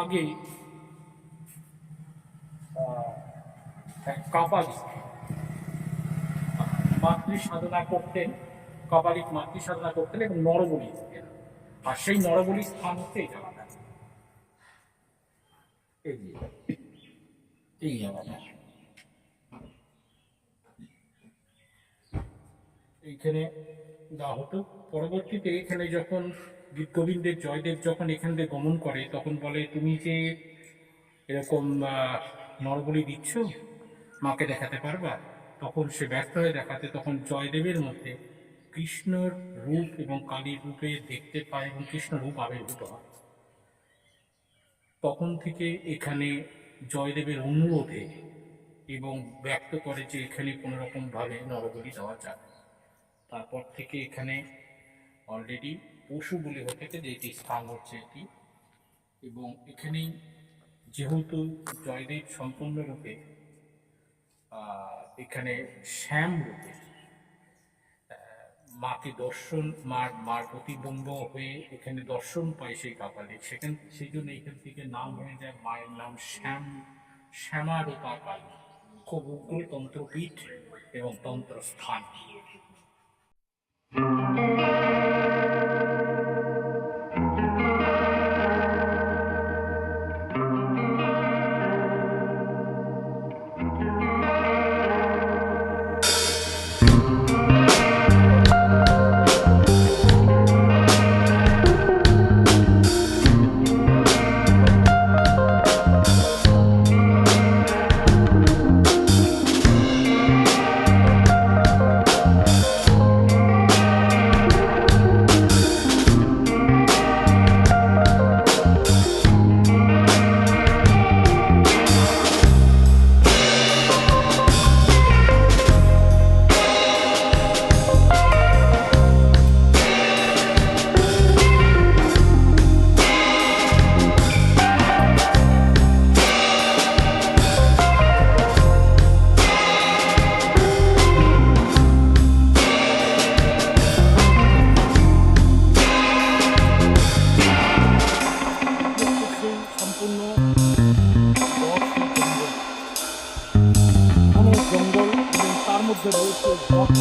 আগে কাপালি মাতৃ সাধনা করতেন, কাপালিক মাতৃ সাধনা করতেন এবং নরবলি আর সেই নরবলি স্থান হচ্ছে এই এইখানে দেওয়া হতো, পরবর্তীতে এখানে যখন গোবিন্দের, জয়দেব যখন এখান থেকে গমন করে, তখন বলে, তুমি যে এরকম নরবলি দিচ্ছ? মাকে দেখাতে পারবা? তখন সে ব্যর্থ হয়ে দেখাতে, তখন জয়দেবের মধ্যে কৃষ্ণর রূপ এবং কালীর রূপে দেখতে পায় এবং কৃষ্ণ রূপ আবির্ভূত হয়। তখন থেকে এখানে জয়দেবের অনুরোধে এবং ব্যক্ত করে যে এখানে কোনো রকমভাবে নরবলি দেওয়া যাবে তারপর থেকে এখানে অলরেডি পশু বলি হয়ে থাকে যে এটি স্থান হচ্ছে এটি। এবং এখানেই যেহেতু জয়দেব সম্পূর্ণরূপে এখানে শ্যাম রূপে মাকে দর্শন, মার মার প্রতিবিম্ব হয়ে এখানে দর্শন পায় সেই কাপালে। সেখান, সেই জন্য এখান থেকে নাম হয়ে যায়, মায়ের নাম শ্যাম শ্যামা রূপা কালী। খুব উগ্র তন্ত্রপীঠ এবং তন্ত্রস্থান। সেই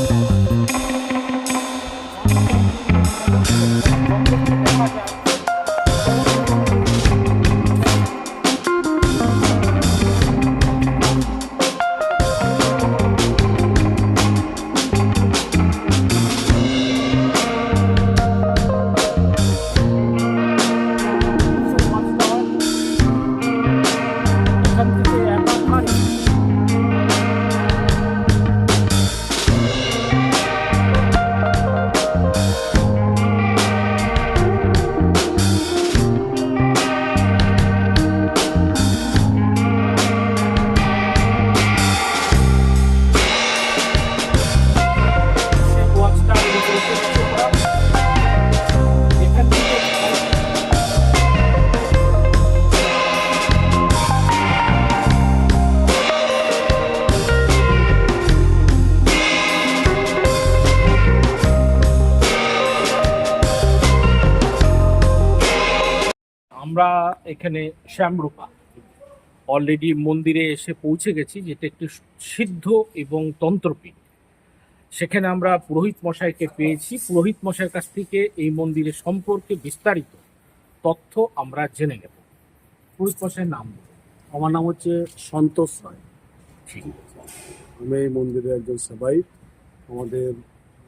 Thank you. এখানে শ্যামরূপা। অলরেডি মন্দিরে এসে পৌঁছে গেছি যেটা একটি সিদ্ধ এবং তন্ত্রপীঠ। সেখানে আমরা পুরোহিত মশাইকে পেয়েছি। পুরোহিত মশাইয়ের কাছ থেকে এই মন্দিরের সম্পর্কে বিস্তারিত তথ্য আমরা জেনে নেব। পুরোহিত মশাইয়ের নাম আমার নাম হচ্ছে সন্তোষ রায়। ঠিক। আমি এই মন্দিরের একজন সেবাই আমাদের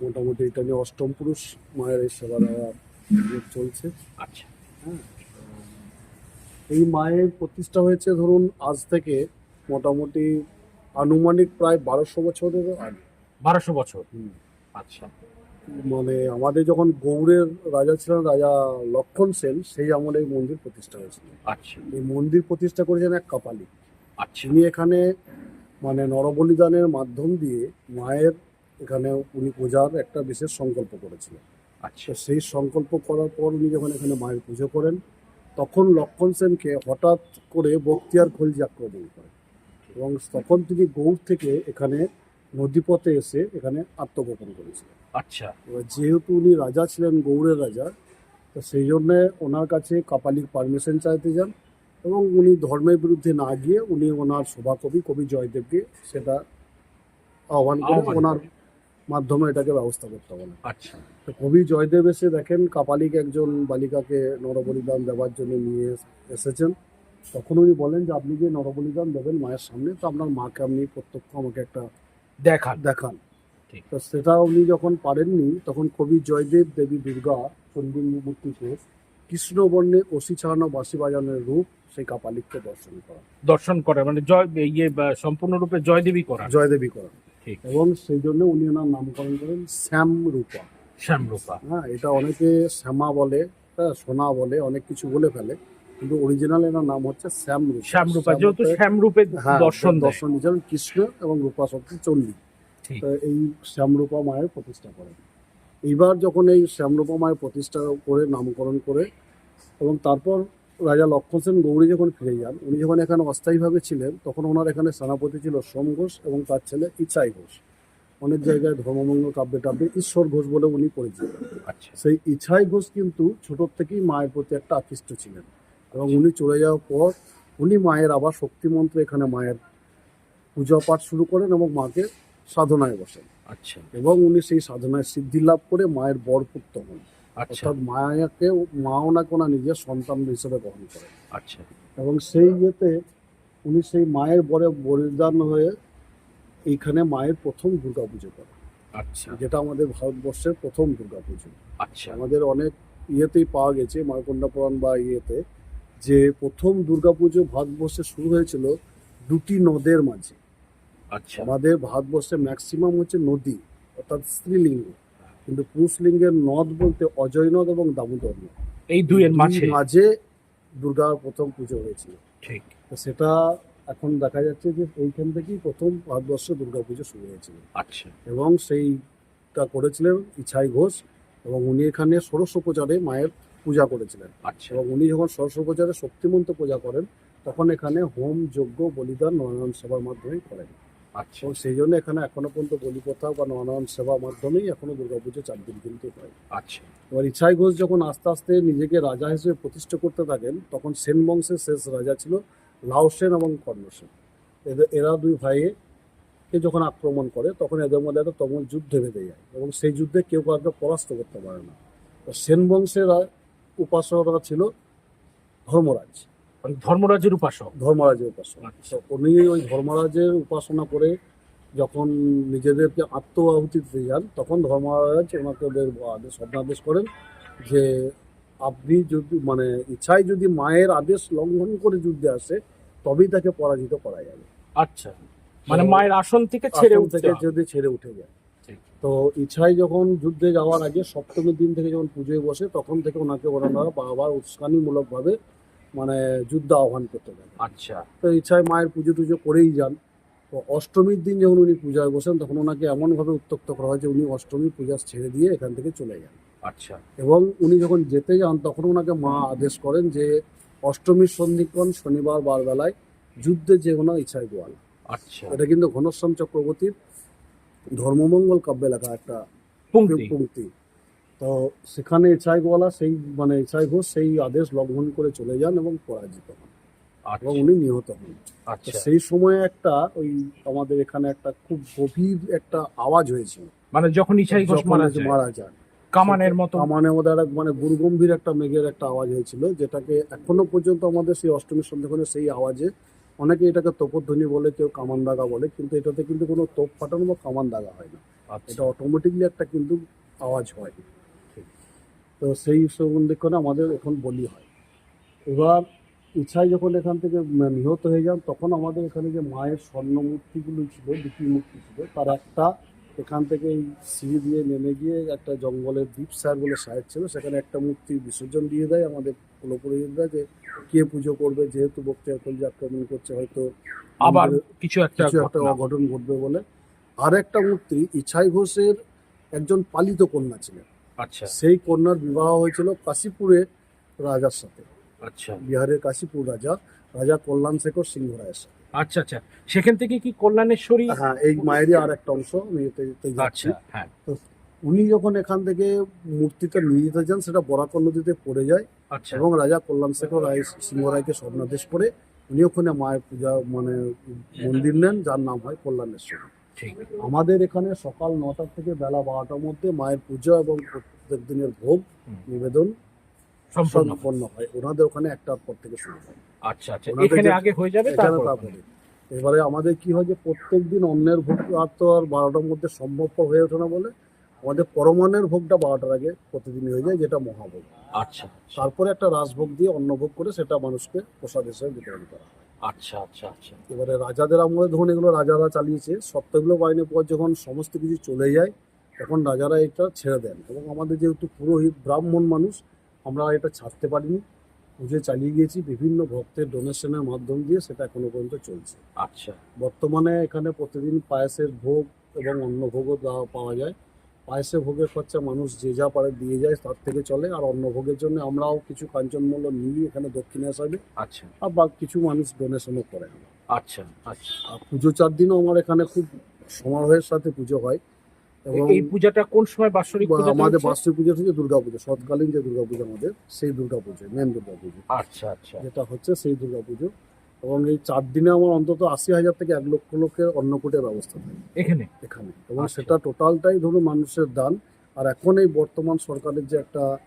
মোটামুটি এটা নিয়ে অষ্টম পুরুষ মায়ের এই সেবা চলছে। আচ্ছা। হ্যাঁ। এই মায়ের প্রতিষ্ঠা হয়েছে ধরুন আজ থেকে মোটামুটি আনুমানিক প্রায় বারোশো বছরের আগে। বারোশো বছর। আচ্ছা। মানে আমাদের যখন গৌড়ের রাজা ছিলেন রাজা লক্ষণ সেন সেই আমলে এই মন্দির প্রতিষ্ঠা হয়েছিল। আচ্ছা। এই মন্দির প্রতিষ্ঠা করেছেন এক কাপালি আচ্ছা। তিনি এখানে মানে নরবলিদানের মাধ্যম দিয়ে মায়ের এখানে উনি পূজার একটা বিশেষ সংকল্প করেছিলেন। আচ্ছা। সেই সংকল্প করার পর উনি যখন এখানে মায়ের পুজো করেন তখন লক্ষণ সেনকে হঠাৎ করে বক্তিয়ার খলজি আক্রমণ করে এবং তখন তিনি গৌড় থেকে এখানে নদীপথে এসে এখানে আত্মগোপন করেছিলেন। আচ্ছা। এবার যেহেতু উনি রাজা ছিলেন গৌড়ের রাজা তো সেই জন্যে ওনার কাছে কাপালিক পারমিশন চাইতে যান এবং উনি ধর্মের বিরুদ্ধে না গিয়ে উনি ওনার সভাকবি কবি জয়দেবকে সেটা আহ্বান করে ওনার। মাধ্যমে এটাকে ব্যবস্থা করতে বলেন আচ্ছা। তো কবি জয়দেব এসে দেখেন কাপালিক একজন বালিকাকে নরবলিদান দেওয়ার জন্য নিয়ে এসেছেন। তখন উনি বলেন যে আপনি যে নরবলিদান দেবেন মায়ের সামনে তো আপনার মাকে আপনি প্রত্যক্ষ আমাকে একটা দেখান। দেখান। ঠিক। তো সেটা উনি যখন পারেননি তখন কবি জয়দেব দেবী দুর্গা চন্ডী মূর্তিকে কৃষ্ণবর্ণে অসি ছাড়ানো বাঁশি বাজানোর রূপ সেই কাপালিককে দর্শন করা দর্শন করে মানে জয় ইয়ে সম্পূর্ণরূপে জয়দেবী করা জয়দেবী করা ঠিক। এবং সেই জন্য উনি ওনার নামকরণ করেন শ্যাম রূপা শ্যামরূপা। হ্যাঁ এটা অনেকে শ্যামা বলে হ্যাঁ, সোনা বলে অনেক কিছু বলে ফেলে কিন্তু অরিজিনাল এনার নাম হচ্ছে শ্যাম রূপা শ্যামরূপা শ্যাম যেহেতু শ্যামরূপে হ্যাঁ, দর্শন দর্শন দিয়েছেন কৃষ্ণ এবং রূপা শক্তি তো এই শ্যামরূপা মায়ের প্রতিষ্ঠা করেন। এইবার যখন এই শ্যামরূপা মায়ের প্রতিষ্ঠা করে নামকরণ করে এবং তারপর রাজা লক্ষণ সেন গৌরী যখন ফিরে যান উনি যখন এখানে অস্থায়ীভাবে ছিলেন তখন ওনার এখানে সেনাপতি ছিল সোম ঘোষ এবং তার ছেলে ইচ্ছাই ঘোষ। অনেক জায়গায় ধর্মমঙ্গল কাব্যে টাব্যে ঈশ্বর ঘোষ বলে উনি পরিচিত। আচ্ছা। সেই ইচ্ছাই ঘোষ কিন্তু ছোটোর থেকেই মায়ের প্রতি একটা আকৃষ্ট ছিলেন এবং উনি চলে যাওয়ার পর উনি মায়ের আবার শক্তিমন্ত্র এখানে মায়ের পূজা পাঠ শুরু করেন এবং মাকে সাধনায় বসেন। আচ্ছা। এবং উনি সেই সাধনায় সিদ্ধি লাভ করে মায়ের বরপুত্র হন। অর্থাৎ মায়াকে মা ওনাকে ওনার নিজের সন্তান হিসেবে গ্রহণ করেন। আচ্ছা। এবং সেই ইয়েতে উনি সেই মায়ের বরে বলিদান হয়ে এইখানে মায়ের প্রথম দুর্গা পুজো করেন। আচ্ছা। যেটা আমাদের ভারতবর্ষের প্রথম দুর্গা পুজো আচ্ছা। আমাদের অনেক ইয়েতেই পাওয়া গেছে মারকন্ডা পুরাণ বা ইয়েতে যে প্রথম দুর্গাপুজো ভারতবর্ষে শুরু হয়েছিল দুটি নদের মাঝে। আচ্ছা। আমাদের ভারতবর্ষে ম্যাক্সিমাম হচ্ছে নদী অর্থাৎ স্ত্রীলিঙ্গ। কিন্তু পুরুষলিঙ্গের নদ বলতে অজয় নদ এবং দামোদর নদ। এই দুইয়ের দুই মাঝে। মাঝে দুর্গার প্রথম পুজো হয়েছিল। ঠিক। তো সেটা এখন দেখা যাচ্ছে যে এইখান থেকেই প্রথম ভারতবর্ষে দুর্গা পুজো শুরু হয়েছিল। আচ্ছা। এবং সেইটা করেছিলেন ইছাই ঘোষ এবং উনি এখানে ষোড়শোপচারে মায়ের পূজা করেছিলেন। আচ্ছা। এবং উনি যখন ষোড়শোপচারে শক্তিমন্ত পূজা করেন তখন এখানে হোম যজ্ঞ বলিদান নয়ন সেবার মাধ্যমেই করেন। আচ্ছা। সেই জন্য এখানে এখনও পর্যন্ত বলিপ্রথা বা নয়ন সেবার মাধ্যমেই এখনও দুর্গাপুজো চার দিন কিন্তু হয়। আচ্ছা। এবার ইছাই ঘোষ যখন আস্তে আস্তে নিজেকে রাজা হিসেবে প্রতিষ্ঠা করতে থাকেন তখন সেন বংশের শেষ রাজা ছিল লাও সেন এবং কর্ণ সেন। এদের এরা দুই ভাইয়ে কে যখন আক্রমণ করে তখন এদের মধ্যে একটা তমল যুদ্ধ বেঁধে যায় এবং সেই যুদ্ধে কেউ কাউকে পরাস্ত করতে পারে না। সেন বংশের উপাসকরা ছিল ধর্মরাজ। ধর্মরাজের উপাসক। ধর্মরাজের উপাসক। আচ্ছা। উনি ওই ধর্মরাজের উপাসনা করে যখন নিজেদেরকে আত্ম আহুতি দিতে যান তখন ধর্মরাজ ওনাকে ওদের আদেশ স্বপ্নাদেশ করেন যে আপনি যদি মানে ইচ্ছায় যদি মায়ের আদেশ লঙ্ঘন করে যুদ্ধে আসে তবেই তাকে পরাজিত করা যাবে। আচ্ছা। মানে মায়ের আসন থেকে ছেড়ে থেকে যদি ছেড়ে উঠে যায়। তো ইচ্ছায় যখন যুদ্ধে যাওয়ার আগে সপ্তমীর দিন থেকে যখন পুজোয় বসে তখন থেকে ওনাকে ওনারা বারবার উস্কানিমূলকভাবে মানে যুদ্ধ আহ্বান করতে থাকে আচ্ছা। তো ইচ্ছায় মায়ের পুজো টুজো করেই যান। তো অষ্টমীর দিন যখন উনি পূজায় বসেন তখন ওনাকে এমনভাবে উত্তক্ত করা হয় যে উনি অষ্টমী পূজা ছেড়ে দিয়ে এখান থেকে চলে যান। আচ্ছা। এবং উনি যখন যেতে যান তখন ওনাকে মা আদেশ করেন যে অষ্টমীর সন্ধিক্ষণ শনিবার বারবেলায় যুদ্ধে যে কোনো ইচ্ছায় গোয়াল আচ্ছা। এটা কিন্তু ঘনশ্যাম চক্রবর্তীর ধর্মমঙ্গল কাব্যে লেখা একটা পঙ্ক্তি তো সেখানে ইচ্ছাই গোয়ালা সেই মানে ইচ্ছাই ঘোষ সেই আদেশ লঙ্ঘন করে চলে যান এবং পরাজিত হন। এবং আচ্ছা। উনি নিহত হন। আচ্ছা। সেই সময়ে একটা ওই আমাদের এখানে একটা খুব গভীর একটা আওয়াজ হয়েছিল। মানে যখন ইছাই ঘোষ মারা যান কামানের মতো কামানের মধ্যে একটা মানে গুরুগম্ভীর একটা মেঘের একটা আওয়াজ হয়েছিল যেটাকে এখনও পর্যন্ত আমাদের সেই অষ্টমীর সন্ধ্যাক্ষণে সেই আওয়াজে অনেকে এটাকে তোপধ্বনি বলে কেউ কামান দাগা বলে কিন্তু এটাতে কিন্তু কোনো তোপ ফাটানো বা কামান দাগা হয় না। আচ্ছা। এটা অটোমেটিকলি একটা কিন্তু আওয়াজ হয়। তো সেই সন্ধিক্ষণে আমাদের এখন বলি হয়। এবার ইচ্ছায় যখন এখান থেকে নিহত হয়ে যান তখন আমাদের এখানে যে মায়ের স্বর্ণ মূর্তিগুলো ছিল দুটি মূর্তি ছিল তার একটা এখান থেকে এই সিঁড়ি দিয়ে নেমে গিয়ে একটা জঙ্গলের দ্বীপ স্যার বলে সাহেব ছিল সেখানে একটা মূর্তি বিসর্জন দিয়ে দেয় আমাদের কুলপুরোহিতরা যে কে পুজো করবে যেহেতু বক্তিয়ার যে আক্রমণ করছে হয়তো আবার কিছু একটা কিছু একটা অঘটন ঘটবে বলে। আর একটা মূর্তি ইছাই ঘোষের একজন পালিত কন্যা ছিলেন। আচ্ছা। সেই কন্যার বিবাহ হয়েছিল কাশীপুরে রাজার সাথে। আচ্ছা। বিহারের কাশীপুর রাজা রাজা কল্যাণ শেখর সিংহ রায়ের সাথে। আচ্ছা আচ্ছা। সেখান থেকে কি কল্যাণেশ্বরী? হ্যাঁ এই মায়েরই আর একটা অংশ আমি এতে এতে যাচ্ছি। আচ্ছা হ্যাঁ। উনি যখন এখান থেকে মূর্তিটা নিয়ে যেতে যান সেটা বরাকর নদীতে পড়ে যায় আচ্ছা। এবং রাজা কল্যাণ শেখর রায় সিংহরায়কে স্বপ্নাদেশ করে উনি ওখানে মায়ের পূজা মানে মন্দির নেন যার নাম হয় কল্যাণেশ্বরী। ঠিক। আমাদের এখানে সকাল নটা থেকে বেলা বারোটার মধ্যে মায়ের পূজা এবং প্রত্যেক দিনের ভোগ নিবেদন সম্পন্ন। হয়। ওনাদের ওখানে একটার পর থেকে শুরু হয়। আচ্ছা আচ্ছা। এখানে আগে হয়ে যাবে তারপরে এবারে আমাদের কি হয় যে প্রত্যেক দিন অন্যের ভোগ আর তো আর বারোটার মধ্যে সম্ভবপর হয়ে ওঠে না বলে আমাদের পরমানের ভোগটা বারোটার আগে প্রতিদিন হয়ে যায় যেটা মহাভোগ। আচ্ছা আচ্ছা। তারপরে একটা রাসভোগ দিয়ে অন্নভোগ করে সেটা মানুষকে প্রসাদ হিসেবে বিতরণ করা হয়। আচ্ছা আচ্ছা আচ্ছা। এবারে রাজাদের আমলে ধরুন এগুলো রাজারা চালিয়েছে সপ্তাহগুলো বাহিনীর পর যখন সমস্ত কিছু চলে যায় তখন রাজারা এটা ছেড়ে দেন। এবং আমাদের যেহেতু পুরোহিত ব্রাহ্মণ মানুষ আমরা এটা ছাড়তে পারিনি। পুজো চালিয়ে গিয়েছি বিভিন্ন ভক্তের ডোনেশনের মাধ্যম দিয়ে সেটা এখনও পর্যন্ত চলছে। আচ্ছা। বর্তমানে এখানে প্রতিদিন পায়েসের ভোগ এবং অন্ন ভোগও পাওয়া যায়। পায়েসের ভোগের খরচা মানুষ যে যা পারে দিয়ে যায় তার থেকে চলে। আর অন্ন ভোগের জন্য আমরাও কিছু কাঞ্চনমূল্য নিই এখানে দক্ষিণে আসামে আচ্ছা। আর বা কিছু মানুষ ডোনেশনও করে আচ্ছা আচ্ছা। আর পুজো চার দিনও আমার এখানে খুব সমারোহের সাথে পুজো হয়। এবং এই পূজাটা কোন সময় বাৎসরিক আমাদের? বার্ষিক পুজো হচ্ছে দুর্গা পুজো শতকালীন যে দুর্গা পুজো আমাদের সেই দুর্গা পুজো মেন দুর্গা পুজো আচ্ছা আচ্ছা। যেটা হচ্ছে সেই দুর্গা পুজো এবং এই চার দিনে আমার অন্তত আশি হাজার থেকে এক লক্ষ লোকের অন্নকূটের ব্যবস্থা থাকে। এখানে? এখানে। এবং আচ্ছা। সেটা টোটালটাই ধরুন মানুষের দান। আর এখন এই বর্তমান সরকারের যে একটা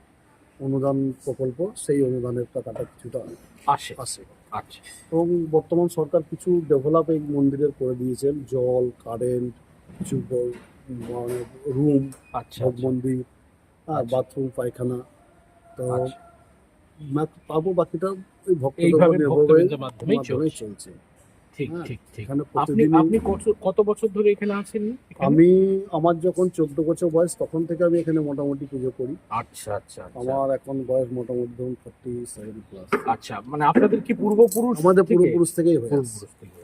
অনুদান প্রকল্প সেই অনুদানের টাকাটা কিছুটা আসে। আসে। আচ্ছা। এবং বর্তমান সরকার কিছু ডেভেলপ এই মন্দিরের করে দিয়েছেন। জল কারেন্ট কিছু রুম আচ্ছা আচ্ছা, মন্দির হ্যাঁ আচ্ছা। বাথরুম পায়খানা। তো আচ্ছা। তারপর বাকিটা ওই ভক্তদের মাধ্যমেই চলছে। ঠিক হ্যাঁ, ঠিক ঠিক। আপনি আপনি কত- বছর ধরে এখানে আছেন? আমি আমার যখন চোদ্দ বছর বয়স তখন থেকে আমি এখানে মোটামুটি পুজো করি। আচ্ছা আচ্ছা আচ্ছা। আমার এখন বয়স মোটামুটি ধরুন ফোর্টি সেভেন প্লাস আচ্ছা মানে আপনাদের কি পূর্বপুরুষ আমাদের পূর্বপুরুষ থেকেই থেকে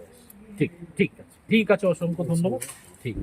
ঠিক ঠিক আছে। ঠিক আছে অসংখ্য ধন্যবাদ। ঠিক।